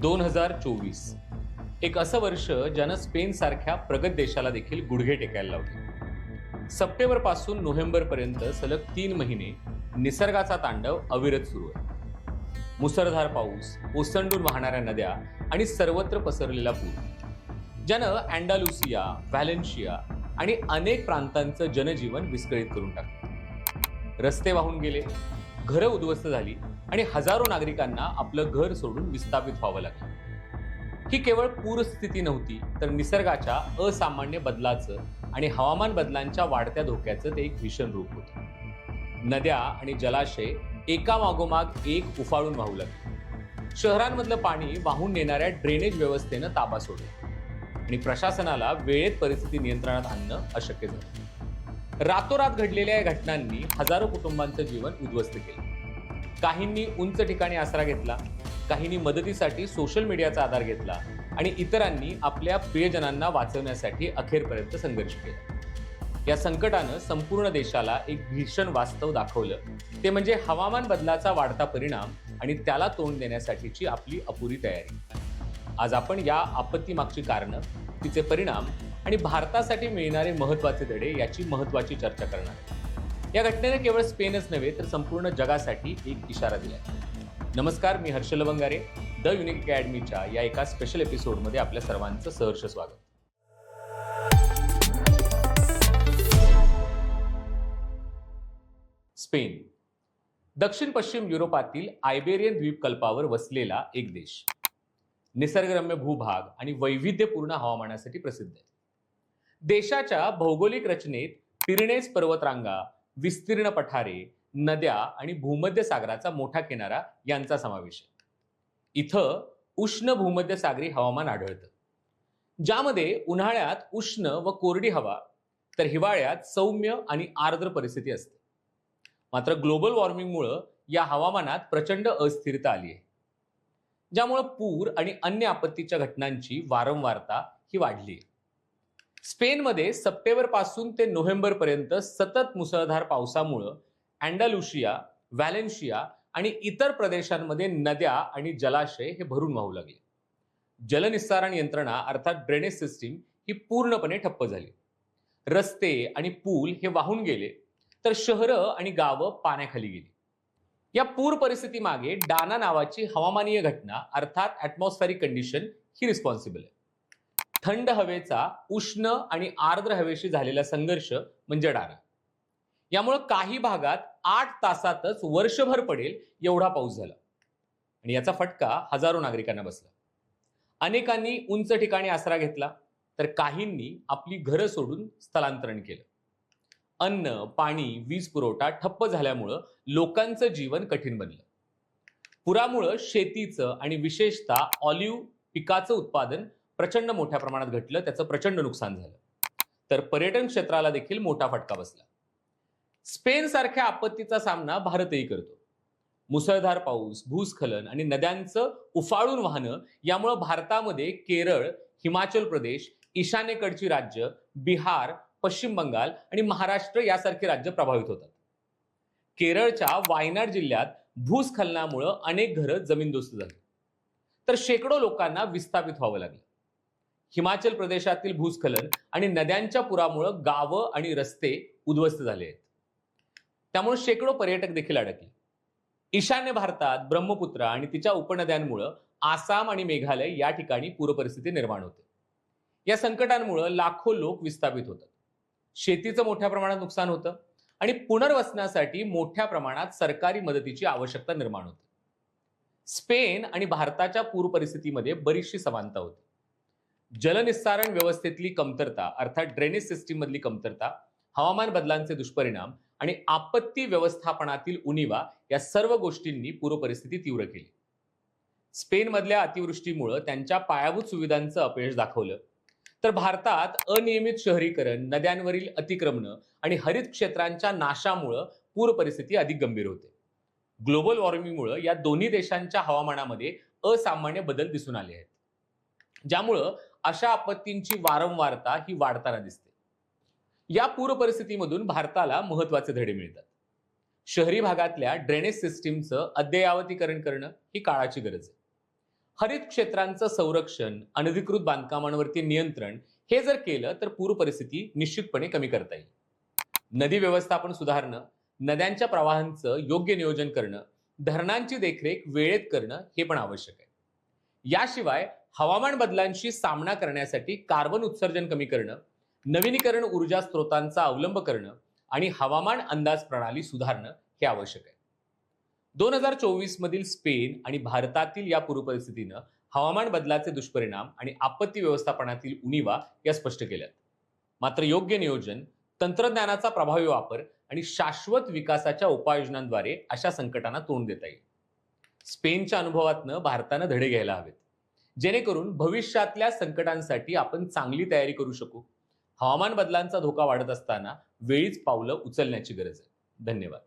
दोन हजार चोवीस. एक असं वर्ष ज्यानं स्पेन सारख्या प्रगत देशाला देखील गुडघे टेकायला लावले. सप्टेंबरपासून नोव्हेंबर पर्यंत सलग तीन महिने निसर्गाचा तांडव अविरत सुरू आहे. मुसळधार पाऊस ओसंडून वाहणाऱ्या नद्या आणि सर्वत्र पसरलेला पूर ज्यानं अँडालुसिया व्हॅलेन्शिया आणि अनेक प्रांतांचं जनजीवन विस्कळीत करून टाकलं. रस्ते वाहून गेले घरं उद्ध्वस्त झाली आणि हजारो नागरिकांना आपलं घर सोडून विस्थापित व्हावं लागलं. ही केवळ पूरस्थिती नव्हती तर निसर्गाच्या असामान्य बदलाचं आणि हवामान बदलांच्या वाढत्या धोक्याचं ते एक भीषण रूप होतं. नद्या आणि जलाशय एकामागोमाग एक उफाळून वाहू लागले. शहरांमधलं पाणी वाहून नेणाऱ्या ड्रेनेज व्यवस्थेनं ताबा सोडला आणि प्रशासनाला वेळेत परिस्थिती नियंत्रणात आणणं अशक्य झालं. रातोरात घडलेल्या या घटनांनी हजारो कुटुंबांचं जीवन उद्ध्वस्त केलं. काहींनी उंच ठिकाणी आसरा घेतला काहींनी मदतीसाठी सोशल मीडियाचा आधार घेतला आणि इतरांनी आपल्या प्रियजनांना वाचवण्यासाठी अखेरपर्यंत संघर्ष केला. या संकटानं संपूर्ण देशाला एक भीषण वास्तव दाखवलं. ते म्हणजे हवामान बदलाचा वाढता परिणाम आणि त्याला तोंड देण्यासाठीची आपली अपुरी तयारी. आज आपण या आपत्तीमागची कारणं तिचे परिणाम आणि भारतासाठी मिळणारे महत्त्वाचे धडे याची महत्वाची चर्चा करणार. आहे. या घटनेने केवळ स्पेनच नव्हे तर संपूर्ण जगासाठी एक इशारा दिलाय. नमस्कार मी हर्षल बंगारे द युनिक अकॅडमीच्या या एका स्पेशल एपिसोडमध्ये आपल्या सर्वांचं सहर्ष स्वागत. स्पेन. दक्षिण पश्चिम युरोपातील आयबेरियन द्वीपकल्पावर वसलेला एक देश. निसर्गरम्य भूभाग आणि वैविध्यपूर्ण हवामानासाठी प्रसिद्ध आहे. देशाच्या भौगोलिक रचनेत पिरनेस पर्वतरांगा विस्तीर्ण पठारे नद्या आणि भूमध्य सागराचा मोठा किनारा यांचा समावेश आहे. इथं उष्ण भूमध्य सागरी हवामान आढळतं. ज्यामध्ये उन्हाळ्यात उष्ण व कोरडी हवा तर हिवाळ्यात सौम्य आणि आर्द्र परिस्थिती असते. मात्र ग्लोबल वॉर्मिंगमुळं या हवामानात प्रचंड अस्थिरता आली आहे. ज्यामुळं पूर आणि अन्य आपत्तीच्या घटनांची वारंवारता ही वाढली आहे. स्पेनमध्ये सप्टेंबरपासून ते नोव्हेंबर पर्यंत सतत मुसळधार पावसामुळं अँडालुशिया व्हॅलेन्शिया आणि इतर प्रदेशांमध्ये नद्या आणि जलाशय हे भरून वाहू लागले. जलनिस्सारण यंत्रणा अर्थात ड्रेनेज सिस्टीम ही पूर्णपणे ठप्प झाली. रस्ते आणि पूल हे वाहून गेले तर शहरं आणि गावं पाण्याखाली गेली. या पूर परिस्थितीमागे डाना नावाची हवामानीय घटना अर्थात ॲटमॉस्फॅरिक कंडिशन ही रिस्पॉन्सिबल आहे. थंड हवेचा उष्ण आणि आर्द्र हवेशी झालेला संघर्ष म्हणजे डारा यामुळं काही भागात आठ तासातच वर्षभर पडेल एवढा पाऊस झाला. आणि याचा फटका हजारो नागरिकांना बसला. अनेकांनी उंच ठिकाणी आसरा घेतला तर काहींनी आपली घरं सोडून स्थलांतरण केलं. अन्न पाणी वीज पुरवठा ठप्प झाल्यामुळं लोकांचं जीवन कठीण बनलं. पुरामुळं शेतीचं आणि विशेषतः ऑलिव्ह पिकाचं उत्पादन प्रचंड मोठ्या प्रमाणात घटलं त्याचं प्रचंड नुकसान झालं. तर पर्यटन क्षेत्राला देखील मोठा फटका बसला. स्पेन सारख्या आपत्तीचा सामना भारतही करतो. मुसळधार पाऊस भूस्खलन आणि नद्यांचं उफाळून वाहनं यामुळं भारतामध्ये केरळ हिमाचल प्रदेश ईशान्येकडची राज्य बिहार पश्चिम बंगाल आणि महाराष्ट्र यासारखी राज्य प्रभावित होतात. केरळच्या वायनाड जिल्ह्यात भूस्खलनामुळं अनेक घरं जमीनदोस्त झाली. तर शेकडो लोकांना विस्थापित व्हावं लागलं. हिमाचल प्रदेशातील भूस्खलन आणि नद्यांच्या पुरामुळं गावं आणि रस्ते उद्ध्वस्त झाले आहेत. त्यामुळे शेकडो पर्यटक देखील अडकले. ईशान्य भारतात ब्रह्मपुत्रा आणि तिच्या उपनद्यांमुळं आसाम आणि मेघालय या ठिकाणी पूरपरिस्थिती निर्माण होते. या संकटांमुळं लाखो लोक विस्थापित होतात. शेतीचं मोठ्या प्रमाणात नुकसान होतं आणि पुनर्वसनासाठी मोठ्या प्रमाणात सरकारी मदतीची आवश्यकता निर्माण होते. स्पेन आणि भारताच्या पूर परिस्थितीमध्ये बरीचशी समानता होती. जलनिस्सारण व्यवस्थेतली कमतरता अर्थात ड्रेनेज सिस्टीम मधली कमतरता हवामान बदलांचे दुष्परिणाम आणि आपत्ती व्यवस्थापनातील उणीवा या सर्व गोष्टींनी पूरपरिस्थिती तीव्र केली. स्पेनमधल्या अतिवृष्टीमुळं त्यांच्या पायाभूत सुविधांचं अपयश दाखवलं. तर भारतात अनियमित शहरीकरण नद्यांवरील अतिक्रमणं आणि हरित क्षेत्रांच्या नाशामुळं पूर परिस्थिती अधिक गंभीर होते. ग्लोबल वॉर्मिंगमुळं या दोन्ही देशांच्या हवामानामध्ये असामान्य बदल दिसून आले आहेत. ज्यामुळं अशा आपत्तींची वारंवारता ही वाढताना दिसते. या पूर परिस्थितीमधून भारताला महत्त्वाचे धडे मिळतात. शहरी भागातल्या ड्रेनेज सिस्टीमचं अद्ययावतीकरण करणं ही काळाची गरज आहे. हरित क्षेत्रांचं संरक्षण अनधिकृत बांधकामांवरती नियंत्रण हे जर केलं तर पूर परिस्थिती निश्चितपणे कमी करता येईल. नदी व्यवस्थापन सुधारणं नद्यांच्या प्रवाहांचं योग्य नियोजन करणं धरणांची देखरेख वेळेत करणं हे पण आवश्यक आहे. याशिवाय हवामान बदलांशी सामना करण्यासाठी कार्बन उत्सर्जन कमी करणं नवीनीकरण ऊर्जा स्रोतांचा अवलंब करणं आणि हवामान अंदाज प्रणाली सुधारणं हे आवश्यक आहे. दोन हजार चोवीस मधील स्पेन आणि भारतातील या पूरपरिस्थितीनं हवामान बदलाचे दुष्परिणाम आणि आपत्ती व्यवस्थापनातील उणीवा या स्पष्ट केल्यात. मात्र योग्य नियोजन तंत्रज्ञानाचा प्रभावी वापर आणि शाश्वत विकासाच्या उपाययोजनांद्वारे अशा संकटांना तोंड देता येईल. स्पेनच्या अनुभवातनं भारतानं धडे घ्यायला हवेत. जेणेकरून भविष्यातल्या संकटांसाठी आपण चांगली तयारी करू शकू. हवामान बदलांचा धोका वाढत असताना वेळीच पावलं उचलण्याची गरज आहे. धन्यवाद.